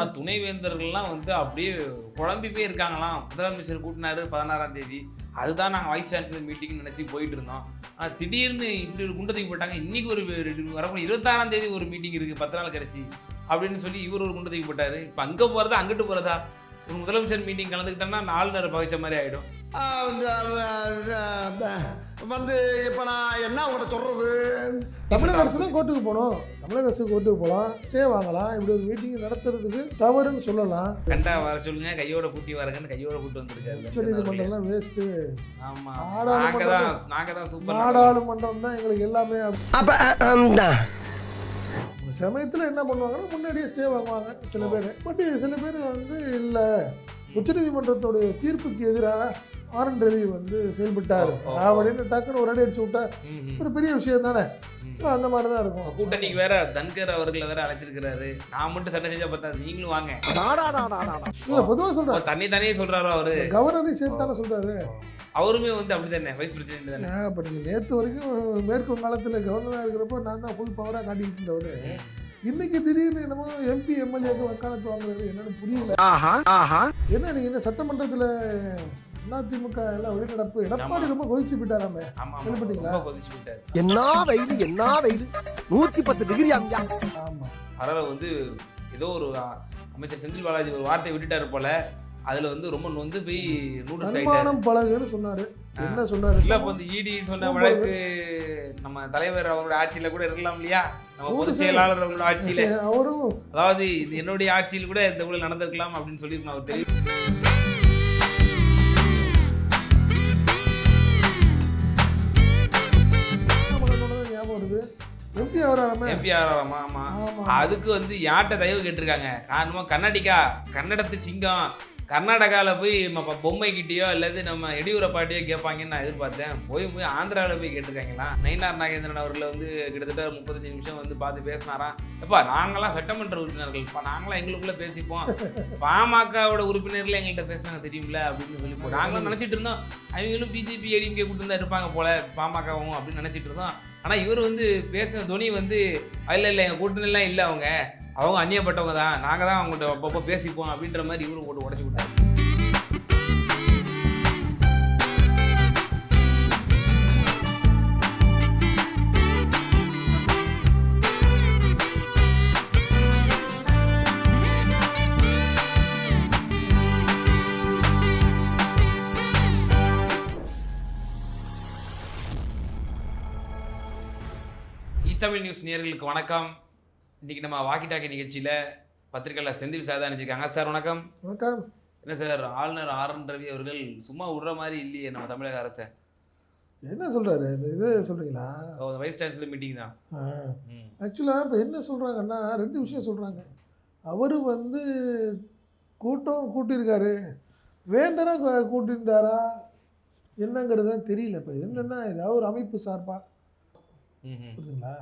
ஆனால் துணைவேந்தர்கள்லாம் வந்து அப்படியே குழம்பி போய் இருக்காங்களாம். முதலமைச்சர் கூட்டினாரு பதினாறாம் தேதி. அதுதான் நாங்கள் வைஸ் சான்சலர் மீட்டிங் நினச்சி போயிட்டு இருந்தோம். ஆனால் திடீர்னு இப்படி ஒரு குண்டத்துக்கு போட்டாங்க. இன்னைக்கு ஒரு ரெண்டு- வரப்போற இருபத்தாறாம் தேதி ஒரு மீட்டிங் இருக்குது பத்து நாள் கிடச்சி அப்படின்னு சொல்லி இவர் ஒரு குண்டத்துக்கு போட்டார். இப்போ அங்கே போகிறதா அங்கிட்டு போகிறதா ஒரு முதலமைச்சர் மீட்டிங் கலந்துக்கிட்டோம்னா ஆளுநர் பகைச்ச மாதிரி ஆகிடும் வந்து இப்போ நான் என்ன உங்கள்கிட்ட சொல்றது? தமிழக அரசு தான் கோர்ட்டுக்கு போகணும். தமிழக அரசு கோர்ட்டுக்கு போகலாம். ஸ்டே வாங்கலாம். இப்படி ஒரு மீட்டிங் நடத்துறதுக்கு தவறுன்னு சொல்லலாம். கண்டா வர சொல்லுங்க கையோட கூட்டி வரங்கன்னு கையோட கூட்டு வந்திருக்காரு. நீதிமன்றம்லாம் வேஸ்ட்டு ஆமா. நாடாளுமன்றம் நாங்க தான். நாங்க தான் சூப்பர் நாடாளுமன்றம் தான் எங்களுக்கு எல்லாமே அப்போ ஒரு சமயத்தில் என்ன பண்ணுவாங்கன்னா முன்னாடியே ஸ்டே வாங்குவாங்க சில பேர். பட் சில பேர் வந்து இல்லை. உச்சநீதிமன்றத்துடைய தீர்ப்புக்கு எதிராக ஆர் என் ரவி வந்து செயல்பட்டார். அப்படின்னு டக்குன்னு ஒரு அடி அடிச்சு விட்டா ஒரு பெரிய விஷயம் தானே? ஸோ அந்த மாதிரி தான் இருக்கும் கூட்டணிக்கு வேற தன்கர் அவர்களை வேற அழைச்சிருக்கிறாரு. நான் மட்டும் சண்டை செஞ்சா பார்த்தா நீங்களும் வாங்க. இல்லை பொதுவாக சொல்கிறேன் தண்ணி தானே சொல்றாரோ அவரு? கவர்னரையும் சேர்த்து தானே சொல்கிறாரு அவருமே வந்து அப்படித்தானே வைஸ் பிரசிடென்ட் தானே? இப்போ நீங்கள் நேற்று வரைக்கும் மேற்கு வங்காளத்தில் கவர்னராக இருக்கிறப்போ நான் தான் ஃபுல் பவராக காட்டிக்கிட்டு இருந்தவர். இன்னைக்கு திடீர்னு என்னமோ எம்பி எம்எல்ஏக்கு வக்காலத்து வாங்குறாரு என்னன்னு புரியல. ஆஹா ஆஹா. என்ன நீங்க என்ன சட்டமன்றத்தில் அதிமுக எல்லாம் வெளிநடப்பு எடப்பாடி ரொம்ப கொதிச்சு போயிட்டாராமே. ஆமா ஆமா கேள்விப்பட்டீங்களா? ரொம்ப கொதிச்சு விட்டாரு என்ன வெயில் என்ன வெயில்? நூத்தி பத்து டிகிரி அங்கயா ஆமா. பரவாயில்ல வந்து ஏதோ ஒரு அமைச்சர் செந்தில் பாலாஜி ஒரு வார்த்தை விட்டுட்டாரு போல. அதுல வந்து ரொம்ப நொந்து போய் நூடுல்ஸ் பழகுன்னு சொன்னாரு. என்ன சொன்னாரு? இல்ல இடி சொன்ன வழக்கு நம்ம தலைவர் அவரோட ஆட்சியில கூட இருக்கலாம் இல்லையா? நம்ம பொதுச் செயலாளர் அவரோட ஆட்சியில. அவரும் அதாவது இது என்னுடைய ஆட்சியில் கூட இந்த ஊழல் நடந்திருக்கலாம் அப்படின்னு சொல்லி அவர் தெரியும் எம்பி அவராமே எம்பி ஆராமா ஆமா. ஆமா. அதுக்கு வந்து யார்கிட்ட தயவு கேட்டிருக்காங்க? நான் என்னமோ கன்னடிக்கா கன்னடத்து சிங்கம். கர்நாடகாவில் போய் நம்ம பொம்மைக்கிட்டேயோ அல்லது நம்ம எடியூரப்பாட்டையோ கேட்பாங்கன்னு நான் எதிர்பார்த்தேன். போய் போய் ஆந்திராவில் போய் கேட்டிருக்காங்களா? நயினார் நாகேந்திரன் அவர்களை வந்து கிட்டத்தட்ட முப்பத்தஞ்சு நிமிஷம் வந்து பார்த்து பேசினாராம். எப்பா நாங்களாம் சட்டமன்ற உறுப்பினர்கள். இப்போ நாங்களாம் எங்களுக்குள்ள பேசிப்போம். பாமகவோட உறுப்பினர்கள் எங்கள்கிட்ட பேசினாங்க தெரியும்ல அப்படின்னு சொல்லி நாங்களும் நினச்சிட்டு இருந்தோம். அவங்களும் பிஜேபி ஏடிஎம்கே கூட்டு தான் இருப்பாங்க போல பாமகவும் அப்படின்னு நினச்சிட்டு இருந்தோம். ஆனால் இவர் வந்து பேசின துணி வந்து இல்லை இல்லை எங்கள் கூட்டணிலாம் இல்லை அவங்க. அவங்க அந்நியப்பட்டவங்க தான். நாங்கள் தான் அவங்கள்ட்ட அப்பப்போ பேசிப்போம் அப்படின்ற மாதிரி இவரும் போட்டு உடச்சி விட்டாங்க நேயர்களுக்கு வணக்கம். இன்னைக்கு நம்ம வாக்கி டாக்கி நிகழ்ச்சியில் பத்திரிக்கையில் செந்தில் சார் தான் நினைச்சிருக்காங்க சார் வணக்கம். வணக்கம். என்ன சார் ஆளுநர் ஆர் என் ரவி அவர்கள் சும்மா விடுற மாதிரி இல்லையே நம்ம தமிழக அரசை. என்ன சொல்றாரு? இந்த இது சொல்றீங்களா? வைஸ் சான்சலர் மீட்டிங் தான். ஆக்சுவலாக இப்போ என்ன சொல்கிறாங்கன்னா ரெண்டு விஷயம் சொல்கிறாங்க அவர் வந்து கூட்டம் கூட்டியிருக்காரு. கூ- கூட்டியிருந்தாரா? என்னங்கிறது தான் தெரியல இப்போ. என்னென்னா ஏதாவது ஒரு அமைப்பு சார்பாக. புரியுதுங்களா?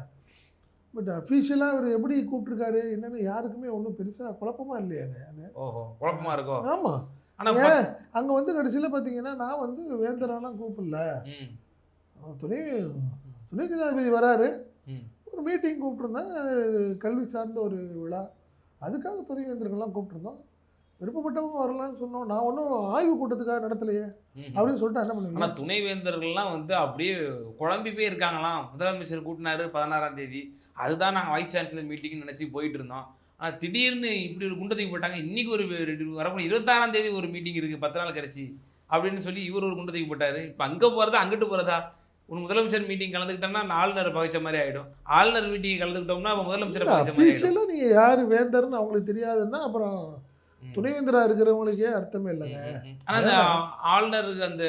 பட் அஃபீஷியலாக அவர் எப்படி கூப்பிட்ருக்காரு என்னன்னு யாருக்குமே ஒன்றும் பெருசாக குழப்பமாக இல்லையாங்க அது ஓஹோ குழப்பமா இருக்கோ? ஆமாம் ஆனா ஏன்? அங்கே வந்து கடைசியில் பார்த்தீங்கன்னா நான் வந்து வேந்தரெல்லாம் கூப்பிடல. துணை துணை ஜனாதிபதி வராரு. ஒரு மீட்டிங் கூப்பிட்ருந்தாங்க கல்வி சார்ந்த ஒரு விழா. அதுக்காக துணைவேந்தர்கள்லாம் கூப்பிட்ருந்தோம் விருப்பப்பட்டவங்க வரலாம்னு சொன்னோம். நான் ஒன்றும் ஆய்வு கூட்டத்துக்காக நடத்தலையே. அப்படின்னு சொல்லிட்டு என்ன ஆனா பண்ணுவீங்க துணைவேந்தர்கள்லாம் வந்து அப்படியே குழம்பி போய் இருக்காங்களாம். முதலமைச்சர் கூட்டினாரு பதினாறாம் தேதி. அதுதான் நாங்கள் வைஸ் சான்சலர் மீட்டிங்னு நினைச்சு போயிட்டு இருந்தோம் ஆனா திடீர்னு இப்படி ஒரு குண்டை தூக்கி போட்டாங்க இன்னைக்கு ஒரு வரக்கூடிய இருபத்தாறாம் தேதி ஒரு மீட்டிங் இருக்கு. பத்து நாள் கழிச்சு அப்படின்னு சொல்லி இவர் ஒரு குண்டை தூக்கி போட்டாரு இப்போ அங்க போறதா அங்கிட்டு போறதா? ஒரு முதலமைச்சர் மீட்டிங் கலந்துக்கிட்டோம்னா ஆளுநர் பகைச்ச மாதிரி ஆயிடும். ஆளுநர் மீட்டிங் கலந்துக்கிட்டோம்னா அப்ப முதலமைச்சரை அஃபீஷியலாக நீங்கள் யார் வேந்தர்னு அவங்களுக்கு தெரியாதுன்னா அப்புறம் ம். துணைவேந்தராக இருக்கிறவங்களுக்கே அர்த்தமே இல்லைங்க. ம், ம். ஆனா அந்த ஆளுநர் அந்த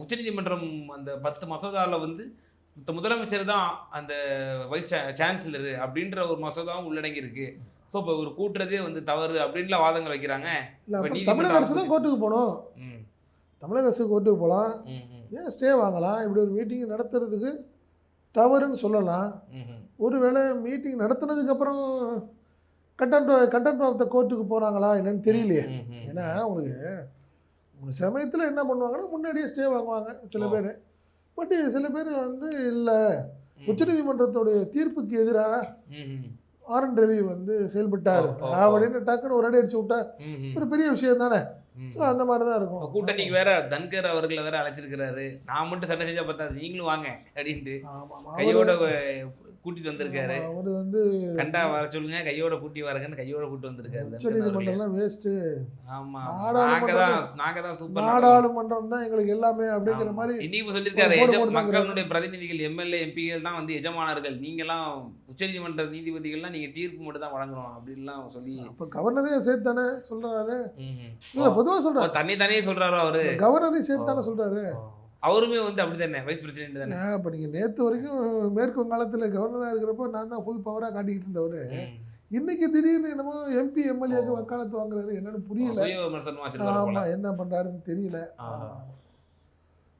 உச்சநீதிமன்றம் அந்த பத்து மசோதாவில் வந்து முதலமைச்சர் தான் அந்த வைஸ் சான்சலர் அப்படின்ற ஒரு மசோதாவும் உள்ளடங்கி இருக்கு ஸோ இப்போ ஒரு கூட்டுறதே வந்து தவறு அப்படின்லாம் வாதங்கள் வைக்கிறாங்க. தமிழக அரசு தான் கோர்ட்டுக்கு போகணும். தமிழக அரசு கோர்ட்டுக்கு போகலாம். ஏன் ஸ்டே வாங்கலாம்? இப்படி ஒரு மீட்டிங் நடத்துறதுக்கு தவறுன்னு சொல்லலாம். ஒருவேளை மீட்டிங் நடத்துனதுக்கப்புறம் கண்டெம்ட் கண்டெம்ட் ஆஃப் த கோர்ட்டுக்கு போகிறாங்களா என்னன்னு தெரியலையே. ஏன்னா உங்களுக்கு ஒரு சமயத்தில் என்ன பண்ணுவாங்கன்னா முன்னாடியே ஸ்டே வாங்குவாங்க சில. பேர். பட் சில பேர் வந்து இல்லை உச்சநீதிமன்றத்துடைய தீர்ப்புக்கு எதிராக. ஆர் என் ரவி வந்து செயல்பட்டார். அப்படின்னு டக்குன்னு ஒரு அடி அடிச்சு விட்டா ஒரு பெரிய விஷயம் தானே. ஸோ அந்த மாதிரி தான் இருக்கும் கூட்டணிக்கு வேற தன்கர் அவர்களை வேற அழைச்சிருக்கிறாரு. நான் மட்டும் சண்டை செஞ்சா பார்த்தா நீங்களும் வாங்க அப்படின்ட்டு. கையோட கூட்டிட்டு வந்திருக்காரு. அவரு வந்து கண்டா வர சொல்லுங்க கையோட கூட்டி வரங்கன்னு கையோட கூட்டி வந்திருக்காரு. உச்ச தன்கர் அவர்களே. நீதிமன்றம்லாம் வேஸ்ட்டு ஆமா நாடாளுமன்றம் நாங்க தான் நாங்க தான் சூப்பர் நாடாளுமன்றம் தான் எங்களுக்கு எல்லாமே அப்படிங்கிற. மாதிரி இன்னைக்கு சொல்லியிருக்காரு மக்களுடைய பிரதிநிதிகள் எம்எல்ஏ எம்பிகள் தான் வந்து எஜமானர்கள். நீங்கெல்லாம் உச்சநீதிமன்ற நீதிபதிகள்லாம் நீங்க தீர்ப்பு மட்டும் தான் வழங்கணும் அப்படின்லாம் சொல்லி இப்போ கவர்னரே சேர்த்து தானே சொல்றாரு. ம்ம். இல்ல பொதுவா ஓ, சொல்றாரு தன்னை தானே சொல்றாரோ அவரு? கவர்னரையும் சேர்த்து தானே சொல்றாரு. அவருமே வந்து அப்படித்தானே வைஸ் பிரசிடென்ட் தானே? இப்போ நீங்கள் நேற்று வரைக்கும் மேற்கு வங்காளத்தில் கவர்னராக இருக்கிறப்போ நான் தான் ஃபுல் பவராக காட்டிக்கிட்டு இருந்தவர். இன்னைக்கு திடீர்னு என்னமோ எம்பி எம்எல்ஏக்கு வக்காலத்து வாங்குறாரு. என்னன்னு புரியல. சுய விமர்சனமா வச்சிருக்காரு போல. ஆமா என்ன பண்றாருன்னு தெரியல.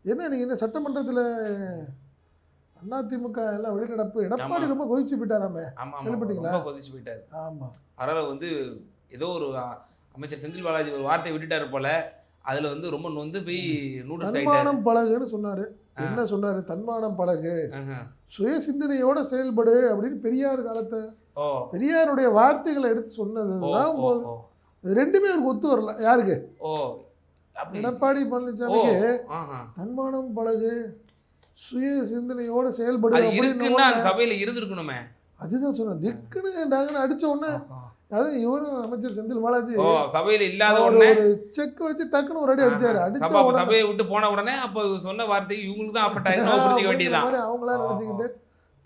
என்ன நீங்க என்ன சட்டமன்றத்துல அதிமுக எல்லாம் வெளிநடப்பு? எடப்பாடி. ரொம்ப கொதிச்சு போயிட்டாராமே. கேள்விப்பட்டீங்களா? கொதிச்சு போயிட்டாரு. ஆமா. அதனால வந்து ஏதோ ஒரு அமைச்சர் செந்தில் பாலாஜி ஒரு வார்த்தை விட்டுட்டாரு போல அதுல வந்து ரொம்ப நொந்து போய் நூடுல்ஸ் தன்மானம் பழகுன்னு சொன்னாரு. என்ன சொன்னாரு? தன்மானம் பழகு. சுய சிந்தனையோட செயல்படு அப்படின்னு பெரியார் காலத்தை பெரியாருடைய வார்த்தைகளை எடுத்து சொன்னது. தான் இது ரெண்டுமே அவருக்கு ஒத்து வரல. யாருக்கு? எடப்பாடி பழனிசாமிக்கு. தன்மானம் பழகு சுய சிந்தனையோட செயல்படு இருக்குன்னா அந்த சபையில இருந்திருக்கணுமே. அதுதான் சொன்னேன் நிக்குன்னு டாங்கன்னு அடிச்ச உடனே அதாவது இவரும் அமைச்சர் செந்தில் பாலாஜி சபையில இல்லாத உடனே செக் வச்சு டக்குன்னு ஒரு அடி அடிச்சாரு. அடிச்ச சபையை விட்டு போன உடனே அப்ப சொன்ன வார்த்தைக்கு இவங்களுக்கு தான் அப்ப டைம் புரிஞ்சுக்க அவங்களா. நினைச்சுக்கிட்டு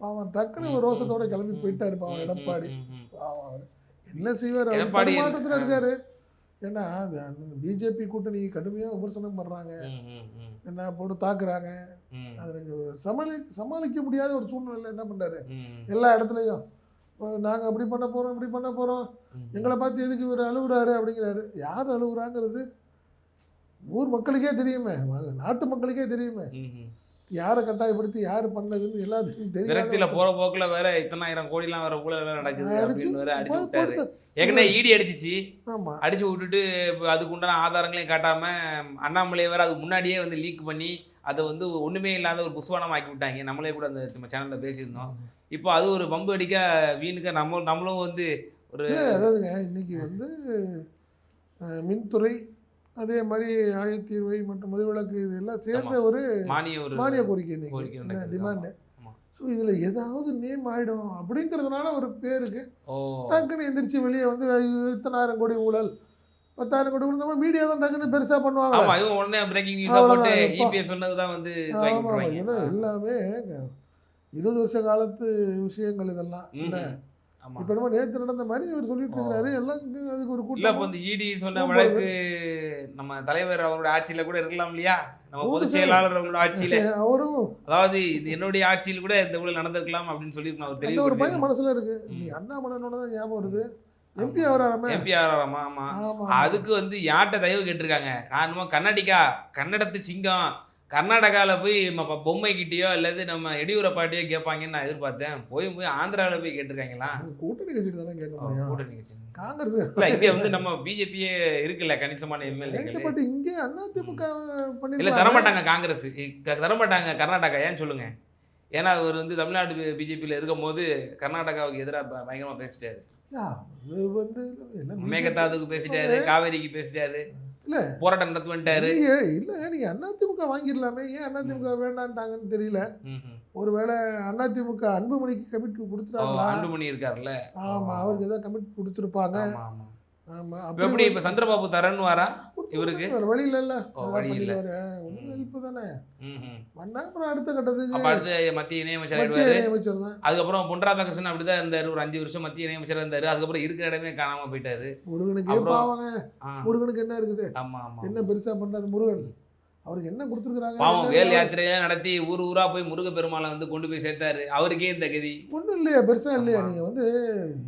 பாவம் டக்குன்னு ஒரு ரோசத்தோட கிளம்பி போயிட்டாரு பாவம் எடப்பாடி. பாவம். என்ன செய்வார் எடப்பாடி தடுமாற்றத்துல ஆ. இருக்காரு ஏன்னா பிஜேபி கூட்டணி கடுமையா விமர்சனம் ம், என்ன போட்டு தாக்குறாங்க. ம், அதுக்கு சமாளி சமாளிக்க முடியாத ஒரு சூழ்நிலை என்ன பண்றாரு? ம், எல்லா இடத்துலையும். அஹ் நாங்க அப்படி பண்ண போறோம் இப்படி பண்ண போறோம். ம். எங்களை பார்த்து எதுக்கு இவர் அழுகுறாரு அப்படிங்கிறாரு. யார் அழுகுறாங்கிறது ஊர் மக்களுக்கே தெரியுமே. நாட்டு மக்களுக்கே தெரியுமே. யாரை கட்டாயப்படுத்தி யார் பண்ணதுன்னு எல்லாத்துக்கும் விரக்தியில தெரியும் போற போக்குல வேற இத்தனாயிரம் கோடி எல்லாம் வேற கூட வேற நடக்குது அப்படின்னு வேற அடிச்சு விட்டாரு. ஏற்கனவே ஈடி அடிச்சிச்சு. ஆமா. அடிச்சு விட்டுட்டு இப்ப அதுக்கு உண்டான ஆதாரங்களையும் காட்டாம அண்ணாமலை வேற அதுக்கு முன்னாடியே வந்து லீக் பண்ணி அதை வந்து ஒண்ணுமே இல்லாத ஒரு புஸ்வானம் ஆக்கி விட்டாங்க. நம்மளே கூட அந்த நம்ம சேனல்ல பேசியிருந்தோம். இப்போ அது ஒரு பம்பு அடிக்க வீணுக்க நம்ம நம்மளும் வந்து ஒரு அதாவதுங்க இன்னைக்கு வந்து மின்துறை அதே மாதிரி ஆயத்தீர்வை மற்றும் மதுவிலக்கு இது எல்லாம் சேர்ந்த ஒரு மானிய கோரிக்கை இன்னைக்கு. டிமாண்டு. ஸோ இதுல ஏதாவது நேம் ஆயிடும் அப்படிங்கிறதுனால ஒரு பேருக்கு டக்குன்னு எந்திரிச்சு வெளியே வந்து இத்தனாயிரம் கோடி ஊழல். பத்தாயிரம் கோடி ஊழல். நம்ம மீடியா தான் டக்குன்னு பெருசா பண்ணுவாங்க ஆமா இவன் உடனே பிரேக்கிங் வந்து எல்லாமே இருபது வருஷ காலத்து விஷயங்கள் இதெல்லாம். ஆமா இப்ப நம்ம நேத்து நடந்த மாதிரி இவர் சொல்லிட்டு இருக்கிறாரு. எல்லாம் அதுக்கு ஒரு கூட்டம் இந்த இடி சொன்ன போகும்போது- வழக்கு நம்ம தலைவர் அவரோட ஆட்சியில கூட இருக்கலாம் இல்லையா? நம்ம பொதுச். செயலாளர் அவரோட ஆட்சியில. அவரும் அதாவது இது என்னுடைய ஆட்சியில் கூட இந்த ஊழல் நடந்திருக்கலாம் அப்படின்னு சொல்லியிருக்கணும் அவர் அந்த ஒரு பையன் மனசுல இருக்கு. நீ அண்ணாமலைனோட தான் ஞாபகம் வருது. எம்பி ஆகிறாராமே எம்பி ஆறாமா ஆமா. அதுக்கு வந்து யார்கிட்ட தயவு கேட்டிருக்காங்க? நான் என்னமோ கர்நாடிகா கன்னடத்து சிங்கம் கர்நாடகாவில் போய் நம்ம பொம்மை கிட்டேயோ அல்லது நம்ம எடியூரப்பாட்டியோ கேட்பாங்கன்னு நான் எதிர்பார்த்தேன். போய் போய் ஆந்திராவில் போய் கேட்டிருக்காங்களா? கூட்டணி கட்சிட்டு தானே கேட்க கூட்டணி கட்சி. காங்கிரஸ். இல்ல இங்க வந்து நம்ம பிஜேபியே இருக்குல்ல கணிசமான எம்எல்ஏக்கள். பட் இங்கே அதிமுக இல்ல தரமாட்டாங்க காங்கிரஸ். தரமாட்டாங்க கர்நாடகா. ஏன் சொல்லுங்க? ஏன்னா அவர் வந்து தமிழ்நாடு பிஜேபியில் இருக்கும் போது கர்நாடகாவுக்கு எதிராக பயங்கரமா பேசிட்டாரு. அது வந்து எல்லாம் மேகதாதுக்கு பேசிட்டாரு காவேரிக்கு பேசிட்டாரு. இல்ல. போராட்டம் நடத்து வந்துட்டாரு நீங்க இல்ல நீங்க அதிமுக வாங்கிடலாமே ஏன் அதிமுக வேண்டான்ட்டாங்கன்னு தெரியல. ஒருவேளை அதிமுக அன்புமணிக்கு கமிட் கொடுத்துட்டாங்களா? அன்புமணி இருக்காருல்ல. ஆமா அவருக்கு ஏதாவது கமிட் கொடுத்துருப்பாங்க. ஆமா ஆமா. ஆமா இப்ப எப்படி இப்ப சந்திரபாபு தரன்னு வரா இவருக்கு? வேற வழி இல்ல. ஓ, வழி இல்ல. ஹெல்ப் தானே. பண்ணா அப்புறம் அடுத்த கட்டத்துக்கு அப்ப அடுத்து மத்திய இணையமைச்சர் ஆயிடுவாரு. அதுக்கப்புறம் பொன் ராதாகிருஷ்ணன் அப்படிதான் இருந்தாரு. ஒரு அஞ்சு வருஷம் மத்திய இணையமைச்சர் இருந்தாரு. அதுக்கப்புறம் இருக்கிற இடமே காணாம போயிட்டாரு. முருகனுக்கே பாவங்க. முருகனுக்கு என்ன இருக்குது? ஆமா ஆமா. என்ன பெருசா பண்றாரு முருகன்? அவருக்கு என்ன கொடுத்துருக்காங்க பாவம் வேல் யாத்திரையெல்லாம் நடத்தி ஊர் ஊரா போய் முருக பெருமாளை வந்து கொண்டு போய் சேர்த்தாரு. அவருக்கே இந்த கதி. ஒன்றும் இல்லையா பெருசா இல்லையா. நீங்க வந்து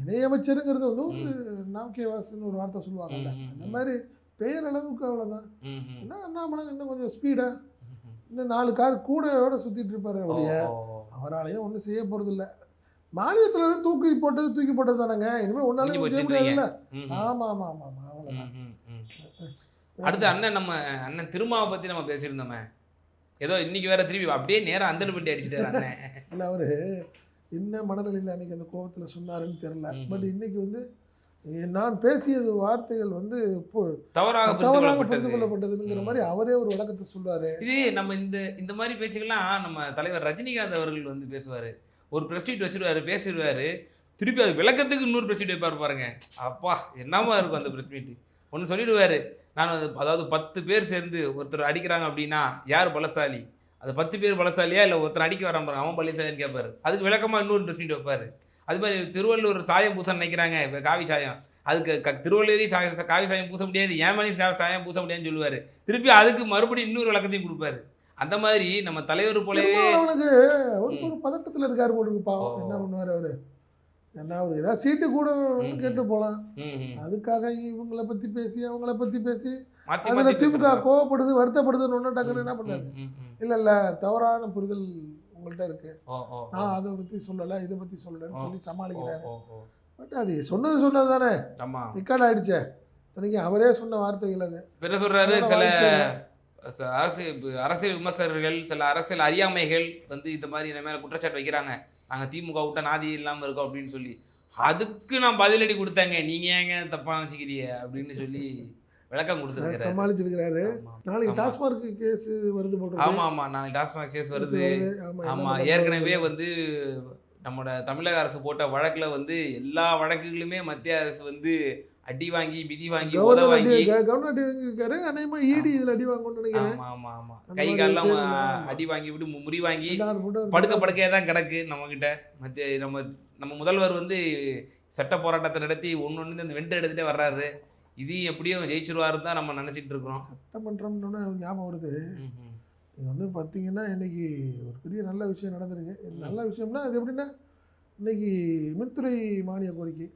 இணையமைச்சருங்கிறது வந்து ஒரு நாம்கே வாசன் ஒரு வார்த்தை சொல்லுவாங்கல்ல. அந்த. மாதிரி அவ்வளவுதான் ம்ஹும். என்ன அண்ணாமலை இன்னும் கொஞ்சம் ஸ்பீடா ம்ஹும். இன்னும் நாலு கார் கூடையோட சுத்திட்டு இருப்பாரு ஓ. அவராலையும் ஒன்றும் செய்ய போறது இல்ல மாநிலத்துல இருந்து தூக்கி போட்டது தூக்கி போட்டது தானங்க இனிமே ஒன்னாலும் செய்ய. முடியாதுல்ல ம்ஹும். ஆமா ஆமா ஆமா ஆமா அவ்வளவுதான் ம்ஹும். ம். அடுத்து அண்ணன் நம்ம அண்ணன் திருமாவை பத்தி நம்ம பேசியிருந்தோமே ஏதோ இன்னைக்கு வேற திருப்பி அப்படியே நேரா அந்தல் பட்டி அடிச்சிட்டாரு அண்ணன் இல்ல அவரு என்ன மனநிலையில் அன்னைக்கு அந்த கோபத்தில் சொன்னாருன்னு தெரில. பட் இன்னைக்கு வந்து நான் பேசியது வார்த்தைகள் வந்து தவறாக தவறாக புரிந்து கொள்ளப்பட்டதுங்கிற. மாதிரி அவரே ஒரு விளக்கத்தை சொல்றாரு. இது நம்ம இந்த இந்த மாதிரி பேச்சுக்கெல்லாம் நம்ம தலைவர் ரஜினிகாந்த் அவர்கள் வந்து பேசுவாரு. ஒரு பிரஸ்டீட் வச்சிருவாரு பேசிடுவாரு திருப்பி அது விளக்கத்துக்கு இன்னொரு பிரஸ்டீட் வைப்பாரு பாருங்க. அப்பா என்னமா இருக்கும் அந்த பிரஸ் மீட் ஒன்று சொல்லிடுவாரு. நான் அது- அதாவது பத்து பேர் சேர்ந்து ஒருத்தர் அடிக்கிறாங்க அப்படின்னா யார் பலசாலி? அது பத்து பேர் பலசாலியா இல்லை ஒருத்தர் அடிக்க வரான் பாருங்க அவன் பலசாலின்னு கேட்பாரு அதுக்கு விளக்கமா இன்னொரு பிரஸ் மீட் வைப்பாரு. அது மாதிரி திருவள்ளூர் சாயம் பூச நினைக்கிறாங்க இப்போ காவி சாயம் அதுக்கு க திருவள்ளூரையும் சா- காவி சாயம் பூச முடியாது சா- சாயம் பூச முடியாதுன்னு சொல்லுவாரு திருப்பி அதுக்கு மறுபடியும் இன்னொரு விளக்கத்தையும் கொடுப்பாரு அந்த மாதிரி நம்ம தலைவர் போலவே அவனுக்கு ஒரு. ஒரு பதட்டத்தில் இருக்காரு ஓ. என்ன பண்ணுவார் அவரு என்ன அவர் ஏதாவது சீட்டு கூட. கேட்டு போகலாம். அதுக்காக இவங்கள பத்தி பேசி அவங்கள பத்தி பேசி அதுல திமுக. கோவப்படுது வருத்தப்படுதுன்னு ஒன்று டக்குன்னு என்ன பண்ணாரு. இல்ல இல்ல தவறான புரிதல் உங்கள்ட்ட இருக்கு. நான் அதை பத்தி சொல்லல இதை பத்தி சொல்லலன்னு. சொல்லி சமாளிக்கிறாரு. பட் அது சொன்னது சொன்னது தானே ரெக்கார்ட் ஆயிடுச்சே இத்தனைக்கும் அவரே சொன்ன வார்த்தைகள் அது பிற சொல்றாரு சில வாய்ப்பு இல்ல. ச- அரசியல் அரசியல் விமர்சகர்கள் சில அரசியல் அறியாமைகள் வந்து இந்த மாதிரி என் மேல குற்றச்சாட்டு வைக்கிறாங்க நாங்க திமுக விட்ட நாதி இல்லாம இருக்கோம் அப்படின்னு சொல்லி அதுக்கு நான் பதிலடி கொடுத்தேங்க நீங்க ஏங்க தப்பா நினைச்சுக்கிறீங்க அப்படின்னு சொல்லி விளக்கம் கொடுத்துருக்காரு சமாளிச்சிருக்கிறாரு. நாளைக்கு. டாஸ்மார்க் கேஸ் வருது போட்டு ஆமா ஆமா. நாளைக்கு டாஸ்மாக் கேஸ் வருது. ஆமா ஏற்கனவே? வந்து நம்மளோட தமிழக அரசு போட்ட வழக்குல வந்து எல்லா வழக்குகளுமே மத்திய அரசு வந்து அடி வாங்கி மிதி வாங்கி உத வாங்கி. கவர்னர் வாங்கியிருக்காரு. அநேகமா ஈடி இதுல அடி வாங்கணும்னு நினைக்கிறேன். ஆமா ஆமா ஆமா. அந்த கை ஆமா. அடி வாங்கி விட்டு முறி வாங்கி படுக்க படுக்கையா தான் கிடக்கு நம்ம கிட்ட மத்திய நம்ம நம்ம முதல்வர் வந்து சட்ட போராட்டத்தை நடத்தி ஒன்று ஒன்று இந்த வென்று எடுத்துட்டே வர்றாரு. இதையும் எப்படியும் ஜெயிச்சிருவாருன்னு தான் நம்ம நினைச்சிட்டு இருக்கிறோம். சட்டமன்றம்னு ஞாபகம் வருது. ம்ஹும். நீங்க வந்து பார்த்தீங்கன்னா இன்னைக்கு ஒரு பெரிய நல்ல விஷயம் நடந்திருக்கு. நல்ல விஷயம்னா அது எப்படின்னா இன்னைக்கு மின்துறை மானிய கோரிக்கை.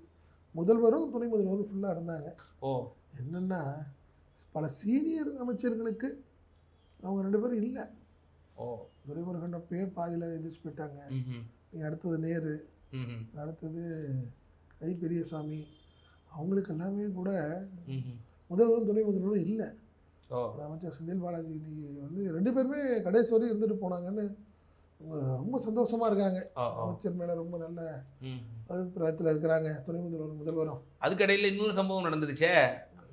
முதல்வரும் துணை முதல்வரும் ஃபுல்லாக இருந்தாங்க. ஓ. என்னென்னா பல சீனியர் அமைச்சர்களுக்கு அவங்க ரெண்டு பேரும் இல்லை. ஓ. துரைமுருகன் அப்பயே பாதியில் எந்திரிச்சு போயிட்டாங்க. அடுத்தது நேரு. அடுத்தது ஐ பெரியசாமி. அவங்களுக்கு எல்லாமே கூட. முதல்வரும் துணை முதல்வரும் இல்லை. அமைச்சர் செந்தில் பாலாஜி இன்னைக்கு வந்து ரெண்டு பேருமே கடைசி வரையும் இருந்துட்டு போனாங்கன்னு ரொம்ப சந்தோஷமா இருக்காங்க. அமைச்சர் மேல ரொம்ப நல்ல. அபிப்பிராயத்தில் இருக்கிறாங்க துணை முதல்வர் முதல்வரும். அதுக்கடையில் இன்னொரு சம்பவம் நடந்துருச்சே.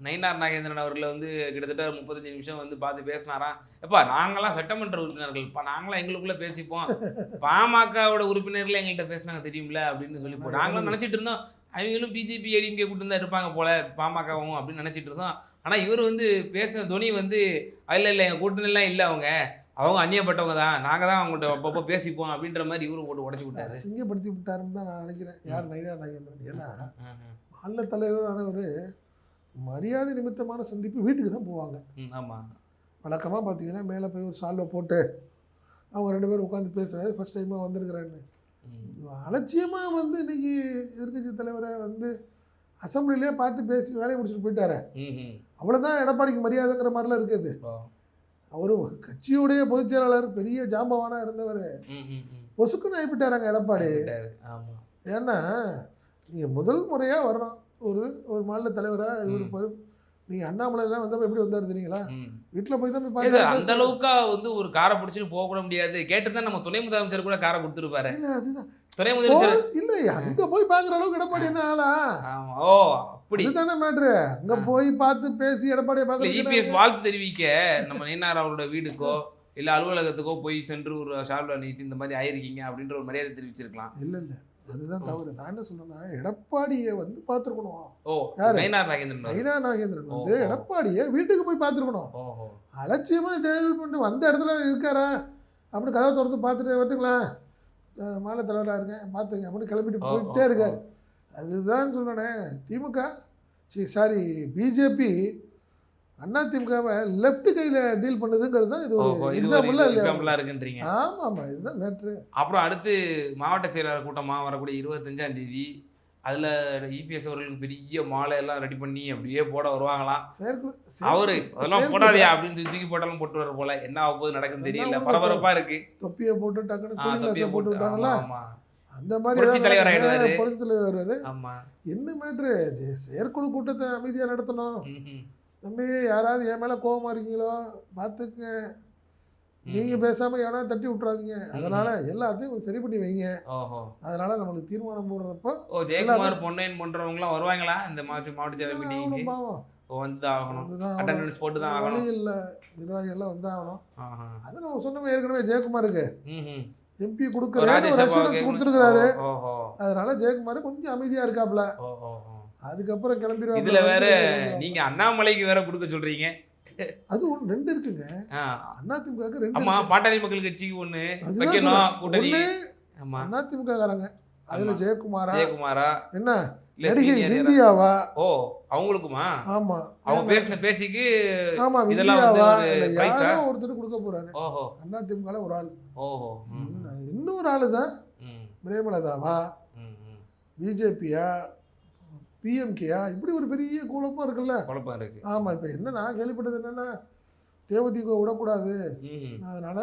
நயினார் நாகேந்திரன் அவர்களை வந்து கிட்டத்தட்ட முப்பத்தஞ்சு நிமிஷம் வந்து பார்த்து பேசினாராம். எப்பா நாங்களாம் சட்டமன்ற உறுப்பினர்கள். இப்போ நாங்களாம் எங்களுக்குள்ள பேசிப்போம். பாமகவோட உறுப்பினர்கள் எங்கள்கிட்ட பேசினாங்க தெரியும்ல அப்படின்னு சொல்லி நாங்களும் நினச்சிட்டு இருந்தோம். அவங்களும் பிஜேபி ஏடிஎம்கே கூட்டு தான் இருப்பாங்க போல பாமகவும் அப்படின்னு நினச்சிட்டு இருந்தோம். ஆனால் இவர் வந்து பேசின துணி வந்து இல்லை இல்லை எங்கள் கூட்டணிலாம் இல்லை அவங்க. அவங்க அந்நியப்பட்டவங்க தான். நாங்கள் தான் அவங்கள்ட்ட அப்பப்போ பேசிப்போம் அப்படின்ற மாதிரி இவரு போட்டு உடச்சி விட்டாரு. சிங்கப்படுத்தி விட்டாருன்னு தான் நான் நினைக்கிறேன். யார் நயினா நாகேந்திரன்? ஏன்னா ம், மாநில தலைவரானவர் மரியாதை நிமித்தமான சந்திப்பு வீட்டுக்கு தான் போவாங்க. ம், ஆமா. வழக்கமாக பார்த்தீங்கன்னா மேலே போய் ஒரு சால்வை போட்டு அவங்க ரெண்டு பேரும் உட்காந்து பேசுகிறாரு ஃபர்ஸ்ட் டைமாக வந்திருக்கிறான்னு. ம், அலட்சியமாக வந்து இன்னைக்கு எதிர்க்கட்சி தலைவரை வந்து அசம்பிளிலே பார்த்து பேசி வேலையை முடிச்சுட்டு போயிட்டாரு. அவ்வளோதான் எடப்பாடிக்கு மரியாதைங்கிற மாதிரிலாம் இருக்குது. அவர் கட்சியுடைய பொதுச் செயலாளர் பெரிய ஜாம்பவானா இருந்தவர். பொசுக்குன்னு ஆகிவிட்டாராங்க எடப்பாடி. ஏன்னா நீங்கள் முதல் முறையாக வர்றோம். ஒரு ஒரு மாநில தலைவராக இவர். பொறுப்பு நீங்கள் அண்ணாமலைலாம் வந்தப்போ எப்படி வந்தார் தெரியுங்களா. வீட்டில் போய் தான் போய் அந்த அளவுக்கா வந்து ஒரு காரை பிடிச்சிட்டு போக கூட முடியாது. கேட்டுதான் நம்ம துணை முதலமைச்சர் கூட காரை கொடுத்துருப்பாரு. இல்லை அதுதான். துணை முதலமைச்சர் போ- இல்லை அங்கே போய் பார்க்குற அளவுக்கு எடப்பாடி என்ன ஆளா? ஓ அப்படி. இதுதானே மேட்ரு அங்கே. போய் பார்த்து பேசி எடப்பாடியை பார்க்க இபிஎஸ் வாழ்த்து தெரிவிக்க நம்ம நீனார் அவரோட வீடுக்கோ இல்ல அலுவலகத்துக்கோ போய் சென்று ஒரு ஷாப்ல நீட்டி இந்த மாதிரி ஆயிருக்கீங்க அப்படின்ற ஒரு மரியாதை தெரிவிச்சிருக்கலாம். இல்லை இல்லை. அதுதான் தவறு. நான் என்ன சொல்றேன்னா எடப்பாடியை வந்து பார்த்துருக்கணும். ஓ யாரு? நாகேந்திரன். நயினா நாகேந்திரன் வந்து. எடப்பாடியை வீட்டுக்கு போய் பார்த்துருக்கணும். அலட்சியமாக டெலிவரி பண்ணிட்டு வந்த இடத்துல இருக்காரா? அப்படின்னு கதவை திறந்து பார்த்துட்டு வரட்டுங்களா? அஹ் மாநில தலைவராக இருக்கேன். பார்த்துங்க அப்படின்னு கிளம்பிட்டு போயிட்டே இருக்காரு. அதுதான் சொல்கிறேனே திமுக? சி சாரி பிஜேபி அண்ணா திமுகவை லெஃப்ட் கையில் டீல் பண்ணுதுங்கிறது தான் இது ஒரு எக்ஸாம்பிளாக இருக்குன்றீங்க. ஆமாம் ஆமாம் இதுதான் மேட்ரு அப்புறம் அடுத்து மாவட்ட செயலாளர் கூட்டமா வரக்கூடிய இருபத்தஞ்சாம் தேதி அதுல இபிஎஸ் அவர்களுக்கு பெரிய மாலை எல்லாம் ரெடி பண்ணி அப்படியே போட வருவாங்களாம். செயற்குழு அவரு அதெல்லாம் போடாதியா அப்படின்னு தூக்கி போட்டாலும் போட்டு வர போல. என்ன ஆக போகுது நடக்குன்னு தெரியல. பரபரப்பா இருக்கு. தொப்பியை போட்டு கூலிங் தப்பியை போட்டு விட்டாங்களா? ஆமா அந்த மாதிரி தலைவர் ஆயிடுவாரு. புரட்சி தலைவர் வருவாரு ஆமா. என்ன மேட்ரு? செயற்குழு கூட்டத்தை அமைதியாக நடத்தணும். தம்பி யாராவது என் மேலே கோவமா இருக்கீங்களோ? பார்த்துக்க நீங்க பேசாம எவனா தட்டி விட்டுறாதீங்க. அதனால எல்லாத்தையும் சரி பண்ணி வைங்க. அதனால நம்மளுக்கு தீர்மானம் போடுறப்போ ஓ ஜெயக்குமார் பொன்னையன் போன்றவங்கலாம் வருவாங்களா? இந்த மாவட்ட மாவட்ட ஆகணும் பாவம். ஓ வந்து ஆகணும். ஆகணும். அட்டண்டன்ஸ் போட்டு தான் ஆகணும். இல்ல. நிர்வாகிகள் எல்லாம் வந்தாகணும் ஆஹா. அது நம்ம சொன்னோம் ஏற்கனவே ஜெயக்குமாருக்கு. எம்பி கொடுத்துருக்காரு ஓஹோ அதனால ஜெயக்குமார் கொஞ்சம் அமைதியா இருக்காப்ல. அதுக்கப்புறம் கிளம்பிடுவாங்க இதுல வேற நீங்க அண்ணாமலைக்கு வேற கொடுக்க சொல்றீங்க. அது ஒன்று ரெண்டு இருக்குங்க. ஆ, அதிமுக ரெண்டு ஆமா. பாட்டாளி மக்கள் கட்சிக்கு ஒண்ணு அதுதான் வைக்கணும். கூட்டணி. ஒண்ணு ஆமா. அதிமுக காரங்க அதுல. ஜெயக்குமாரா? ஜெயக்குமாரா? என்ன? நடிகை? விந்தியாவா? ஓ அவங்களுக்குமா? ஆமா. அவங்க பேசின பேச்சுக்கு ஆமா இதெல்லாம் ஒருத்தர் கொடுக்க போறாரு. ஓஹோ. அதிமுக ஒரு ஆள். ஓஹோ. இன்னொரு ஆளு தான் பிரேமலதாவா. பிஜேபியா? பிஎம்கேயா இப்படி ஒரு பெரிய குழப்பம் இருக்குல்ல? குழப்பம் இருக்கு. ஆமா இப்ப என்ன நான் கேள்விப்பட்டது என்னன்னா தேவதிக விடக்கூடாது. அதனால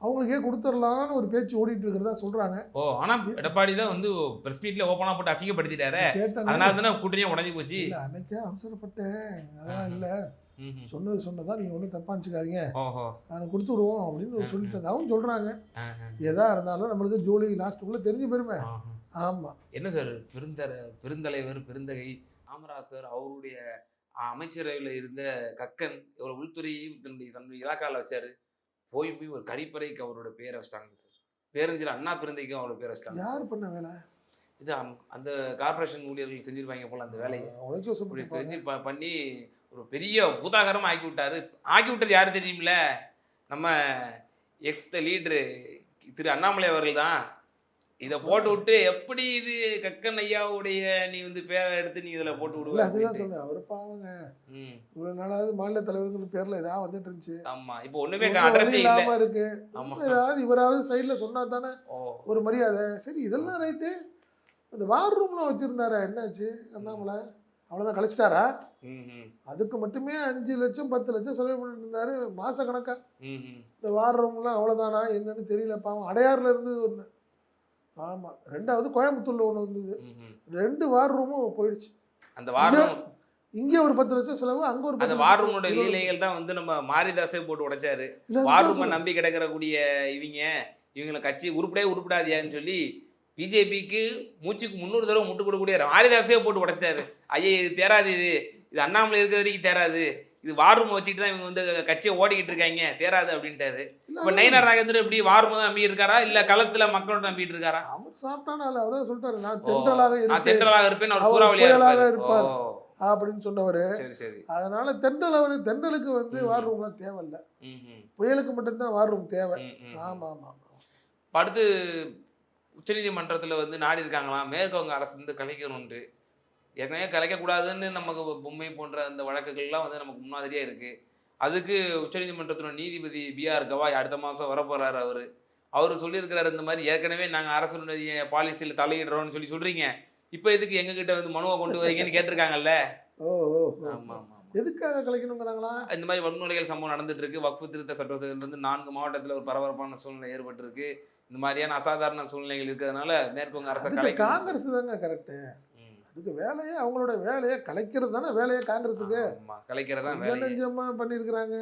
அவங்களுக்கே கொடுத்துடலான்னு ஒரு பேச்சு ஓடிட்டு இருக்கிறதா சொல்றாங்க. ஓ ஆனா எடப்பாடி தான் வந்து பிரஸ் மீட்ல ஓப்பனா போட்டு அசிங்கப்படுத்திட்டாரு. கேட்டேன் அதனால தானே கூட்டணியே உடஞ்சி போச்சு. இல்ல அன்னைக்கே அவசரப்பட்டேன். அதெல்லாம் இல்ல. சொன்னது சொன்னதா நீங்க ஒன்றும் தப்பா நினச்சிக்காதீங்க. நான் கொடுத்துருவோம் அப்படின்னு சொல்லிட்டு அவங்க சொல்றாங்க. எதா இருந்தாலும் நம்மளுக்கு ஜூலை லாஸ்ட்டுக்குள்ள தெரிஞ்சு போயிருமே. ஆஹா. ஆமா. என்ன சார் பெருந்தர பெருந்தலைவர் பெருந்தகை காமராசர் அவருடைய அமைச்சரவையில் இருந்த கக்கன் இவர் உள்துறையை தன்னுடைய தன்னுடைய இலாக்கால வச்சாரு. போய் போய் ஒரு கழிப்பறைக்கு அவரோட பேரை வச்சிட்டாங்க சார். பேரஞ்சில் அண்ணா பெருந்தைக்கும் அவரோட பேரை வச்சிட்டாங்க. யார் பண்ண வேலை? இது அந்த கார்ப்பரேஷன் ஊழியர்கள் செஞ்சிருப்பாங்க போல அந்த வேலையை. செஞ்சு பண்ணி ஒரு பெரிய பூதாகரமா ஆக்கி விட்டாரு ஆக்கி விட்டது யாரு தெரியுமில்ல? நம்ம எக்ஸ் லீடரு திரு அண்ணாமலை அவர்கள் தான். இதை போட்டு விட்டு எப்படி இது கக்கன் ஐயாவுடைய நீ வந்து பேரை எடுத்து நீ இதுல போட்டு விடுவ அதுதான். சொன்னேன். அவர் பாவங்க. ம், இவ்வளவு நாளாவது மாநில தலைவருங்கிற பேர்ல ஏதாவது வந்துட்டு இருந்துச்சு. ஆமா இப்போ ஒண்ணுமே ஒண்ணும் அட்ரஸே வழி இல்ல. இல்லாம இருக்கு. ஏதாவது இவராவது சைடுல சொன்னா தானே ஒரு மரியாதை. சரி இதெல்லாம் ரைட்டு அந்த வார் ரூம்ல வச்சிருந்தாரு? என்னாச்சு? அண்ணாமலை அவ்வளவுதான் கழிச்சிட்டாரா? அதுக்கு மட்டுமே அஞ்சு லட்சம் பத்து லட்சம் செலவு பண்ணிட்டு இருந்தாரு மாச கணக்கா இந்த வார் ரூம்லாம் அவ்வளவுதானா? என்னன்னு தெரியல. பாவம் அடையாறுல இருந்தது ஒன்று ஆமா. ரெண்டாவது கோயம்புத்தூர்ல ஒன்று இருந்தது. ரெண்டு வார் ரூமும் போயிடுச்சு. அந்த வாரம் இங்க ஒரு பத்து லட்சம் செலவு அங்க ஒரு அந்த லட்சம் செலவு. லீலைகள் தான் வந்து நம்ம மாரிதாஸே போட்டு உடைச்சாரு. வாரூமை சொல்றேன். நம்பி கிடக்கிற கூடிய இவங்க இவங்களை கட்சி உருப்படே உருப்படாதியான்னு சொல்லி பிஜேபிக்கு மூச்சுக்கு முந்நூறு தடவை முட்டு கொடுக்கக்கூடிய மாரிதாஸே போட்டு உடைச்சிட்டாரு. ஐயா இது தேராது இது. இது அண்ணாமலை இருக்கிற வரைக்கும் தேராது. இது வாரூம் வச்சுட்டு தான் இவங்க வந்து கட்சியை ஓடிக்கிட்டு இருக்காங்க. தேராது அப்படின்ட்டாரு. இப்ப நயினார் நாகேந்திரன் எப்படி வாரூம் தான் நம்பிட்டு இருக்காரா? இல்ல களத்துல மக்களோட நம்பிட்டு இருக்காரா? அவர் சாப்பிட்டானால அவரே சொல்லிட்டாரு. நான் தென்றலாக நான் தென்றலாக இருப்பேன் அவர் அவர் சூறாவளியா புயலாக இருப்பாரு அப்படின்னு சொன்னவரு. சரி சரி. அதனால தென்றல் அவரு தென்றலுக்கு வந்து. வார் ரூம்லாம் தேவையில்ல. புயலுக்கு மட்டும்தான் வார் ரூம் தேவை. ஆமா ஆமா அடுத்து உச்சநீதிமன்றத்தில் வந்து நாடி இருக்காங்களாம் மேற்கு வங்க அரசு வந்து கலைக்கணும்ட்டு ஏற்கனவே கலைக்கக்கூடாதுன்னு நமக்கு பொம்மை போன்ற அந்த வழக்குகள்லாம் வந்து நமக்கு முன்னாடியே இருக்கு. அதுக்கு உச்சநீதிமன்றத்தோட நீதிபதி பிஆர் கவாய் அடுத்த மாதம் வரப்போறாரு அவர். அவர் சொல்லியிருக்கிறாரு இந்த மாதிரி ஏற்கனவே நாங்கள் அரசுடைய பாலிசியில் தலையிடுறோம்னு சொல்லி சொல்றீங்க. இப்போ எதுக்கு எங்ககிட்ட வந்து மனுவை கொண்டு வரீங்கன்னு கேட்டிருக்காங்கல்ல? ஓ ஓ ஓ. ஆமா ஆமா எதுக்காக கலைக்கணுங்கிறாங்களா? இந்த மாதிரி வன்முறைகள் சம்பவம் நடந்துட்டு இருக்கு வக்ஃபு திருத்த சட்டத்திலிருந்து நான்கு மாவட்டத்தில் ஒரு பரபரப்பான சூழ்நிலை ஏற்பட்டிருக்கு. இந்த மாதிரியான அசாதாரண சூழ்நிலைகள் இருக்கிறதுனால மேற்குவங்க அரசை. காங்கிரஸ் தாங்க கரெக்ட். அதுக்கு வேலையே அவங்களோட வேலையை கலைக்கிறது தானே வேலையே காங்கிரஸுக்கு. கலைக்கிறதா நெஞ்சமா பண்ணியிருக்கிறாங்க.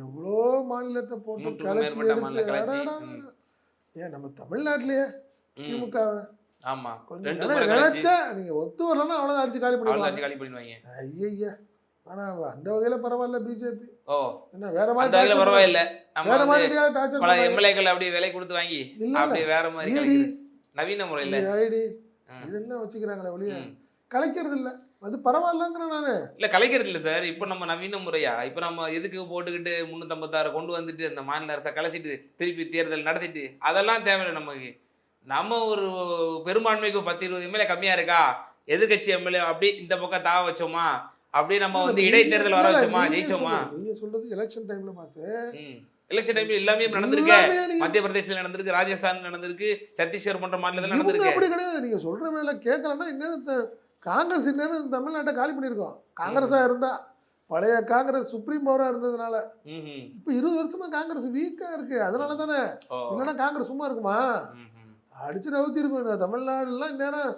எவ்வளோ மாநிலத்தை போட்டு கலைச்சி எடுத்து. ஏன் நம்ம தமிழ்நாட்டிலேயே ம். திமுக ஆமா நினைச்சா நீங்க ஒத்து வரலன்னா அவ்வளவுதான் அடிச்சு காலி பண்ணிடுவாங்க. காலி பண்ணிடுவாங்க. ஐயா ஆனா அந்த வகையில பரவாயில்ல பிஜேபி. ஓ என்ன வேற மாதிரி பரவாயில்ல. வேற மாதிரி டார்ச்சர் எம்எல்ஏக்கள் அப்படியே விலை கொடுத்து வாங்கி அப்படியே வேற மாதிரி கலைக்கிறது. நவீன முறையில. ஐடி ஆ. இது என்ன வச்சுக்கிறாங்களே ஒழிய. கலைக்கிறது இல்ல அது பரவாயில்லங்கிறேன் நானு. இல்ல கலைக்கிறது இல்ல சார். இப்போ நம்ம நவீன முறையா இப்போ நம்ம எதுக்கு போட்டுக்கிட்டு முந்நூற்றம்பத்தாறு கொண்டு வந்துட்டு அந்த மாநில அரசை கலைச்சிட்டு திருப்பி தேர்தல் நடத்திட்டு அதெல்லாம் தேவையில்லை நமக்கு. நம்ம ஒரு பெரும்பான்மைக்கு பத்து இருபது எம்எல்ஏ கம்மியா இருக்கா? எதிர்கட்சி எம்எல்ஏ அப்படி இந்த பக்கம் தாவ வச்சோமா? அப்படி நம்ம வந்து இடைத்தேர்தல் வர வச்சோமா? ஜெயிச்சோமா? நீங்க சொல்றது எலெக்ஷன் டைம்ல மாசு எலெக்ஷன் டைம்ல எல்லாமே நடந்திருக்கு. மத்திய பிரதேசத்துல நடந்திருக்கு ராஜஸ்தான் நடந்திருக்கு சத்தீஸ்கர் போன்ற மாநிலத்தில் நடந்திருக்கு. அப்படி கிடையாது. நீங்க சொல்ற வேலை கேட்கலன்னா இன்னும் காங்கிரஸ் இன்னும் தமிழ்நாட்டை காலி பண்ணியிருக்கோம். காங்கிரஸா இருந்தா பழைய காங்கிரஸ் சுப்ரீம் பவரா இருந்ததுனால. இப்போ இருபது வருஷமா காங்கிரஸ் வீக்கா இருக்கு. அதனால தானே. இல்லைன்னா காங்கிரஸ் சும்மா இருக்குமா. அடிச்சு நவுத்தி இருக்கும் இந்த தமிழ்நாடுலாம் இந்நேரம்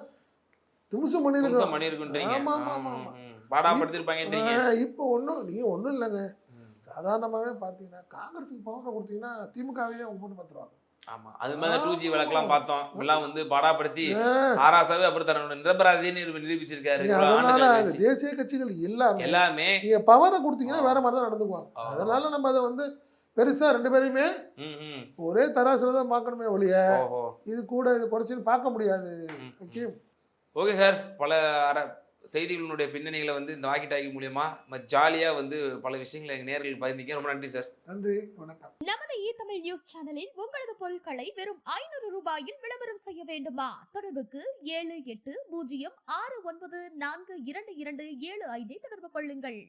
திமுசம் பண்ணியிருக்கோம். பண்ணியிருக்குன்றீங்க. ஆமா, ஆமா, ஆமா, ம், ம். பாடாப்படுத்திருப்பாங்கன்றீங்க ஆ, இப்போ ஒன்றும் நீங்க ஒன்றும் இல்லைங்க. சாதாரணமாகவே பார்த்தீங்கன்னா காங்கிரஸுக்கு பவரை கொடுத்தீங்கன்னா திமுகவையே ஒவ்வொன்று பார்த்துருவாங்க. ஆமா. அது மாதிரி டூ ஜி வழக்கெல்லாம் பார்த்தோம். எல்லாம் வந்து பாடாப்படுத்தி ஆராசாவே அப்புறம் தன்னோட நிரபராதின்னு நிரூபிச்சிருக்காரு. அதனால. தேசிய கட்சிகள் எல்லாமே எல்லாமே. நீங்க பவரை கொடுத்தீங்கன்னா வேற மாதிரி தான் நடந்துக்குவாங்க. அதனால நம்ம அதை வந்து பெருசா ரெண்டு பேரையுமே. ஒரே தராசுல தான் பார்க்கணுமே ஒழிய இது கூட இது குறைச்சின்னு பார்க்க முடியாது. Okay sir. பல அர செய்திகளினுடைய பின்னணிகளை வந்து இந்த வாக்கி டாக்கி மூலியமா ஜாலியாக வந்து பல விஷயங்களை எங்கள் நேரில் பகிர்ந்தீங்க. ரொம்ப நன்றி சார். நன்றி வணக்கம். நமது இ தமிழ் நியூஸ் சேனலில் உங்களது பொருட்களை வெறும் ஐநூறு ரூபாயில் விளம்பரம் செய்ய வேண்டுமா? தொடர்புக்கு ஏழு எட்டு பூஜ்ஜியம் ஆறு ஒன்பது நான்கு இரண்டு இரண்டு ஏழு ஐந்தை தொடர்பு கொள்ளுங்கள்.